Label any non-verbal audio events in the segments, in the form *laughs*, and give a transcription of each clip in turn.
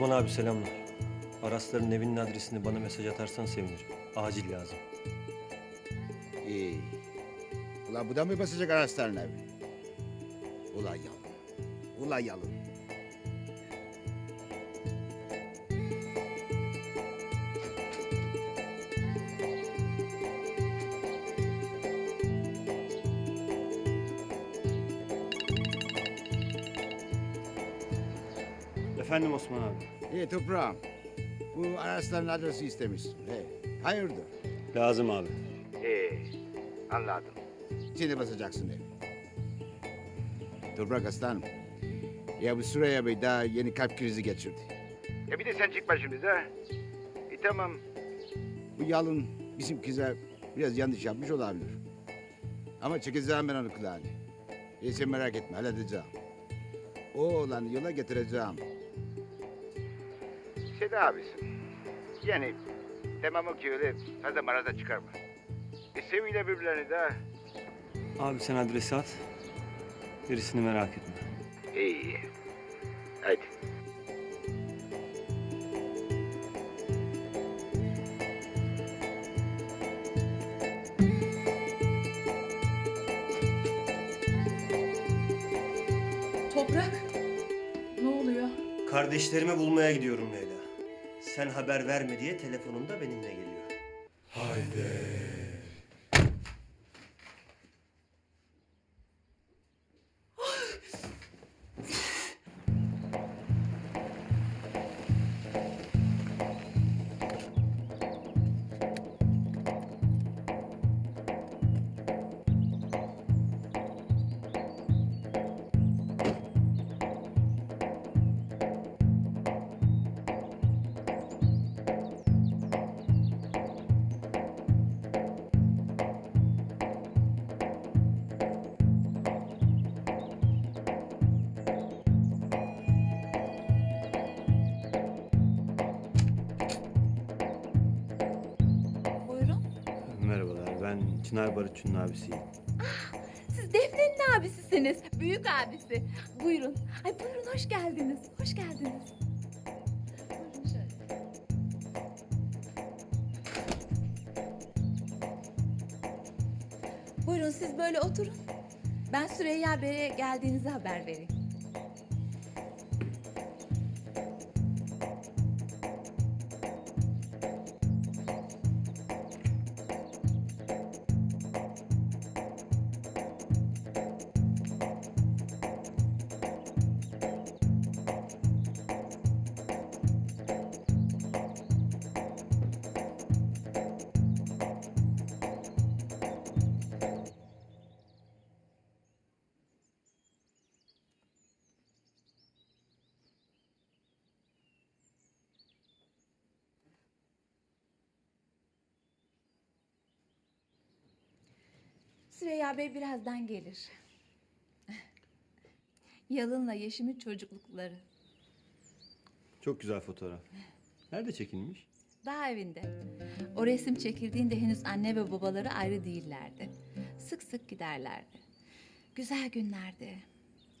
Osman abi selamlar. Arasların evinin adresini bana mesaj atarsan sevinirim. Acil lazım. İyi. Ula bu da mı basacak Araslar'ın evi? Ula yalın. Ula yalın. Efendim Osman abi. İyi toprağım. Bu Araslar'ın adresi istemişsin. He. Hayırdır? Lazım abi. İyi. Anladım. Şimdi basacaksın evi. Toprak aslanım. Ya bu Süreyya Bey daha yeni kalp krizi geçirdi. Ya bir de sen çık başımıza. E tamam. Bu yalın bizim kıza biraz yanlış yapmış olabilir. Ama çekeceğim ben onu kulağını. E sen merak etme halledeceğim. O oğlanı yola getireceğim. Seda abisin. Yani tamam o ki öyle fazla maraza çıkarma. E seviyle birbirlerini de. Abi sen adresi at. Gerisini merak etme. İyi iyi. Haydi. Toprak. Ne oluyor? Kardeşlerimi bulmaya gidiyorum Leyla. Sen haber verme diye telefonumda benimle geliyor. Buyurun. Çınar Barutçu'nun abisiyim. Siz Defne'nin abisisiniz. Büyük abisi. Buyurun. Ay buyurun hoş geldiniz. Hoş geldiniz. Buyurun siz böyle oturun. Ben Süreyya Bey'e geldiğinizi haber vereyim. Süreyya Bey birazdan gelir. *laughs* Yalın'la Yeşim'in çocuklukları. Çok güzel fotoğraf. Nerede çekilmiş? Daha evinde. O resim çekildiğinde henüz anne ve babaları ayrı değillerdi. Sık sık giderlerdi. Güzel günlerdi.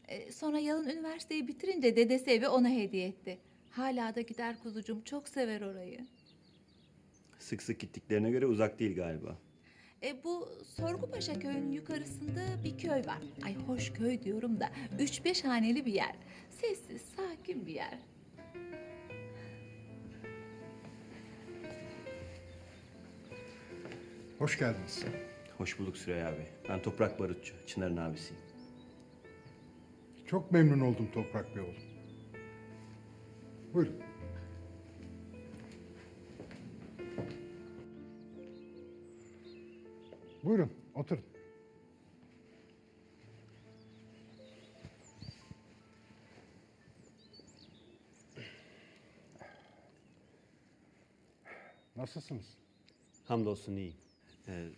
Ee, sonra Yalın üniversiteyi bitirince dedesi evi ona hediye etti. Hala da gider kuzucuğum çok sever orayı. Sık sık gittiklerine göre uzak değil galiba. E, bu Sorgupaşa köyünün yukarısında bir köy var. Ay hoş köy diyorum da üç beş haneli bir yer. Sessiz, sakin bir yer. Hoş geldiniz. Hoş bulduk Süreyya abi. Ben Toprak Barutçu, Çınar'ın abisiyim. Çok memnun oldum Toprak Bey oğlum. Buyurun. Buyurun, oturun. Nasılsınız? Hamdolsun iyiyim. Ee,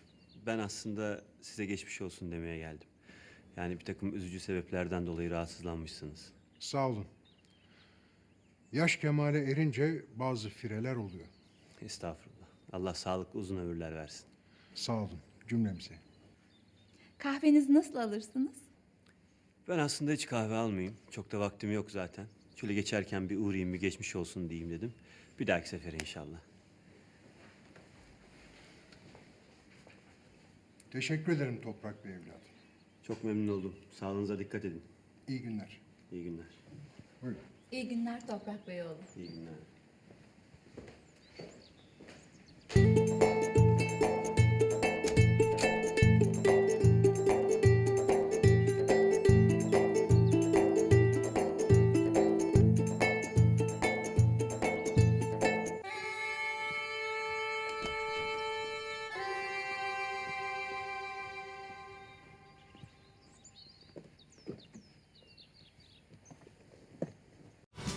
ben aslında size geçmiş olsun demeye geldim. Yani bir takım üzücü sebeplerden dolayı rahatsızlanmışsınız. Sağ olun. Yaş kemale erince bazı fireler oluyor. Estağfurullah. Allah sağlıklı uzun ömürler versin. Sağ olun cümlemize. Kahvenizi nasıl alırsınız? Ben aslında hiç kahve almayayım. Çok da vaktim yok zaten. Şöyle geçerken bir uğrayayım bir geçmiş olsun diyeyim dedim. Bir dahaki sefere inşallah. Teşekkür ederim Toprak Bey evladım. Çok memnun oldum. Sağlığınıza dikkat edin. İyi günler. İyi günler. Buyurun. İyi günler Toprak Beyoğlu. İyi günler.